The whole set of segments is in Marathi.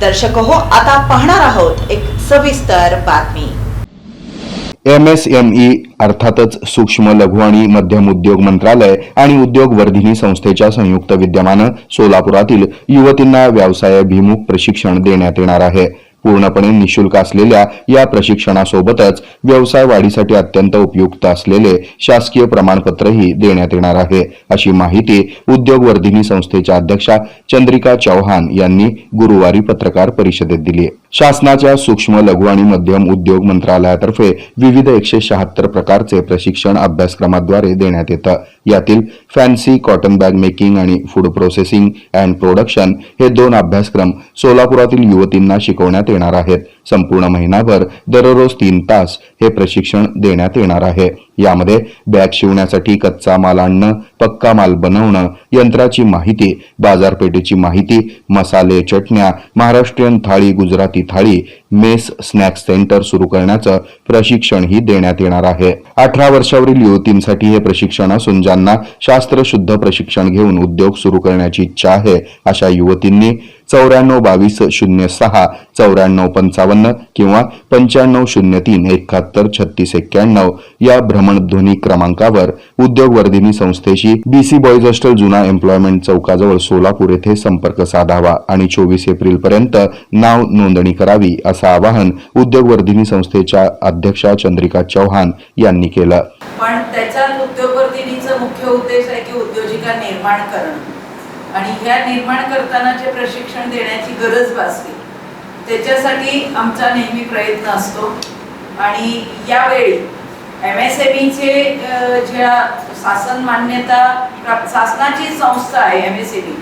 दर्शक हो आता पाहणार आहोत एक सविस्तर बातमी. एम एस एम ई अर्थातच सूक्ष्म लघु आणि मध्यम उद्योग मंत्रालय आणि उद्योग वर्धिनी संस्थेच्या संयुक्त विद्यमानं सोलापुरातील युवतींना व्यवसायाभिमुख प्रशिक्षण देण्यात येणार आहे. पूर्णपणे निशुल्क असलेल्या या प्रशिक्षणासोबतच व्यवसाय वाढीसाठी अत्यंत उपयुक्त असलेले शासकीय प्रमाणपत्रही देण्यात येणार आहे. अशी माहिती उद्योग वर्धिनी संस्थेच्या अध्यक्षा चंद्रिका चौहान यांनी गुरुवारी पत्रकार परिषदेत दिली. शासनाच्या सूक्ष्म लघु आणि मध्यम उद्योग मंत्रालयातर्फे विविध एकशे शहात्तर प्रकारचे प्रशिक्षण अभ्यासक्रमाद्वारे देण्यात येतं. यातील फॅन्सी कॉटन बॅग मेकिंग आणि फूड प्रोसेसिंग अँड प्रोडक्शन हे दोन अभ्यासक्रम सोलापुरातील युवतींना शिकवण्यात येणार आहेत. संपूर्ण महिनाभर दररोज तीन तास हे प्रशिक्षण देण्यात येणार आहे. यामध्ये बॅग शिवण्यासाठी कच्चा माल आणणं पक्का माल बनवणं यंत्राची माहिती बाजारपेठेची माहिती मसाले चटण्या Maharashtrian thali Gujarati thali mess snacks centre सुरू करण्याचं प्रशिक्षणही देण्यात येणार आहे. अठरा वर्षावरील युवतींसाठी हे प्रशिक्षण असून ज्यांना शास्त्रशुद्ध प्रशिक्षण घेऊन उद्योग सुरू करण्याची इच्छा आहे अशा युवतींनी चौऱ्याण्णव बावीस शून्य सहा चौऱ्याण्णव पंचावन्न किंवा पंच्याण्णव शून्य तीन एकाहत्तर छत्तीस एक्क्याण्णव या भ्रमणध्वनी क्रमांकावर उद्योगवर्धिनी संस्थेशी बीसी बॉयज हॉस्टेल जुना एम्प्लॉयमेंट चौकाजवळ सोलापूर येथे संपर्क साधावा आणि चोवीस एप्रिल पर्यंत नाव नोंदणी करावी असं आवाहन उद्योगवर्धिनी संस्थेच्या अध्यक्षा चंद्रिका चौहान यांनी केलं. पण त्याच्यात उद्योगवर्धिनीचा मुख्य उद्देश आहे की उद्योजिका निर्माण करणं. आणि ह्या निर्माण करताना जे प्रशिक्षण देण्याची गरज भासली त्याच्यासाठी आमचा नेहमी प्रयत्न असतो. आणि यावेळी एम एस एम ईचे ज्या शासन मान्यता शासनाची संस्था आहे एम एस एम ई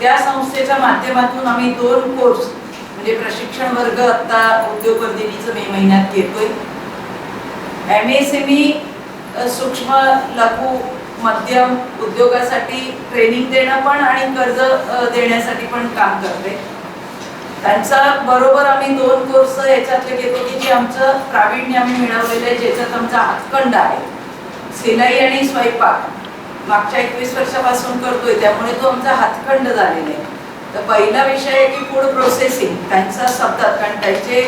त्या संस्थेच्या माध्यमातून आम्ही दोन कोर्स म्हणजे प्रशिक्षण वर्ग आत्ता उद्योगवर्धिनीचं मे महिन्यात घेतोय. एम एस एम ई सूक्ष्म लघु मध्यम उद्योगासाठी ट्रेनिंग देणं पण आणि कर्ज देण्यासाठी पण काम करते. त्यांचा बरोबर आम्ही दोन कोर्स याच्यातले घेतो की जे आमचं प्रावीण्य आम्ही मिळवलेलं आहे ज्याच्यात आमचा हातखंड आहे. सिलाई आणि स्वयंपाक. मागच्या एकवीस वर्षापासून करतोय त्यामुळे तो आमचा हातखंड झालेला आहे. तर पहिला विषय आहे की फूड प्रोसेसिंग त्यांचा शब्दात कारण त्यांचे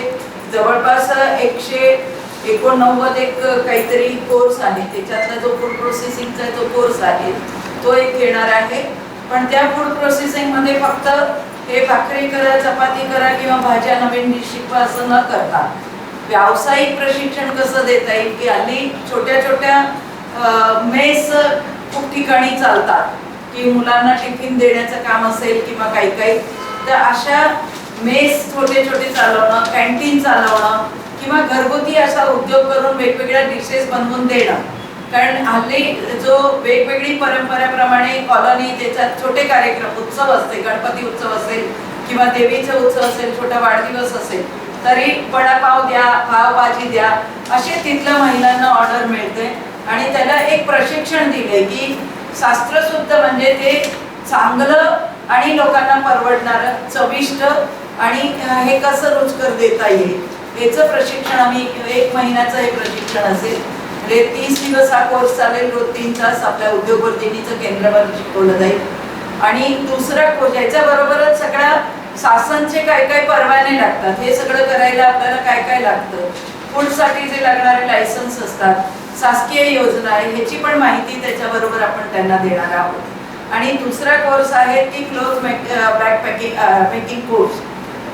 जवळपास एकशे एकोणनव्वद एक काहीतरी कोर्स आहे. त्याच्यातला जो फूड प्रोसेसिंगचा जो कोर्स आहे तो एक घेणार आहे. पण त्या फूड प्रोसेसिंगमध्ये फक्त हे भाकरी करा चपाती करा किंवा भाज्या नवीन डिश शिकवा असं न करता व्यावसायिक प्रशिक्षण कसं देता येईल? की हल्ली छोट्या छोट्या मेस खूप ठिकाणी चालतात. की मुलांना टिफिन देण्याचं काम असेल किंवा काही काही. तर अशा मेस छोटे छोटे चालवणं कॅन्टीन चालवणं किंवा घरगुती असा उद्योग करून वेगवेगळ्या डिशेस बनवून देणं. कारण हल्ली जो वेगवेगळी परंपरेप्रमाणे कॉलनी त्याच्यात छोटे कार्यक्रम उत्सव असते गणपती उत्सव असेल किंवा देवीचा उत्सव असेल छोटा वाढदिवस असेल तरी वडापाव द्या पावभाजी द्या असे तिथल्या महिलांना ऑर्डर मिळते. आणि त्याला एक प्रशिक्षण दिले की शास्त्रशुद्ध म्हणजे ते चांगलं आणि लोकांना परवडणारं चविष्ट आणि हे कसं रुचकर देता येईल. याचं प्रशिक्षण आम्ही एक महिन्याचं हे प्रशिक्षण असेल. म्हणजे तीस दिवस हा कोर्स चालेल रोज तीन तास आपल्या उद्योगवर्धिनीचं केंद्रावर शिकवलं जाईल. आणि दुसरा कोर्स याच्याबरोबरच सगळ्या सासनचे काय काय परवाने लागतात हे सगळं करायला आपल्याला काय काय लागतं? फूडसाठी जे लागणारे लायसन्स असतात शासकीय योजना आहे ह्याची पण माहिती त्याच्याबरोबर आपण त्यांना देणार आहोत. आणि दुसरा कोर्स आहे की close bag packing making course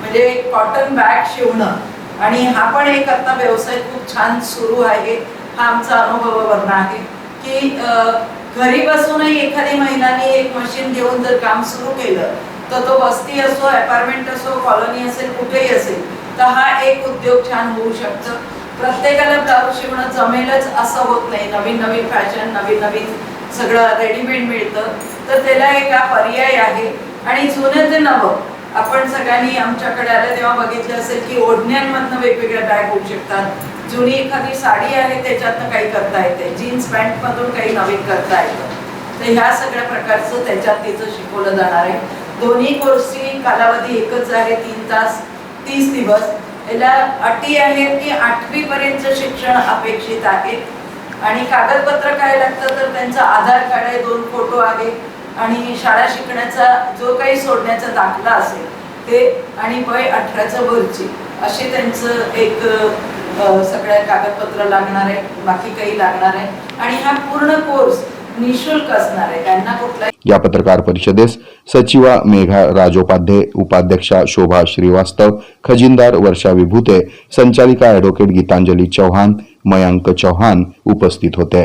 म्हणजे कॉटन बॅग शिवणं. आणि हा पण एक आता व्यवसाय खूप छान सुरू आहे. हा आमचा अनुभवावरून आहे की घरी बसूनही एखादी महिलांनी एक मशीन घेऊन जर काम सुरू केलं तर तो वस्ती असो अपार्टमेंट असो कॉलनी असेल कुठेही असेल तर हा एक उद्योग छान होऊ शकतं. प्रत्येकाला ब्लाऊज शिवणं जमेलच असं होत नाही. नवीन नवीन फॅशन नवीन नवीन सगळं रेडीमेड मिळतं. तर त्याला एक हा पर्याय आहे. आणि जुनं ते नवं आपण सगळ्यांनी आमच्याकडे आलं तेव्हा बघितलं असेल की ओढण्यांमधनं वेगवेगळ्या बॅग होऊ शकतात. जुनी एखादी साडी आहे त्याच्यातनं काही करता येते. जीन्स पॅन्ट मधून काही नवीन करता येतं. तर ह्या सगळ्या प्रकारचं त्याच्यात तिचं शिकवलं जाणार आहे. दोन्ही कोर्सची कालावधी एकच आहे तीन तास तीस दिवस. याला अटी आहेत की आठवीपर्यंतचं शिक्षण अपेक्षित आहे. आणि कागदपत्र काय लागतं तर त्यांचा आधार कार्ड आहे दोन फोटो आहे. आणि शाळा शिकण्याचा जो काही सोडण्याचा दाखला असेल ते आणि वय अठराचं वरचे असे त्यांचं एक सगळ्या कागदपत्र लागणार आहे बाकी काही लागणार आहे आणि हा पूर्ण कोर्स निशुल्क असणार आहे. त्यांना कुठला या पत्रकार परिषदेस सचिवा मेघा राजोपाध्ये उपाध्यक्षा शोभा श्रीवास्तव खजिनदार वर्षा विभूते संचालिका ॲडव्होकेट गीतांजली चव्हाण मयांक चव्हाण उपस्थित होते.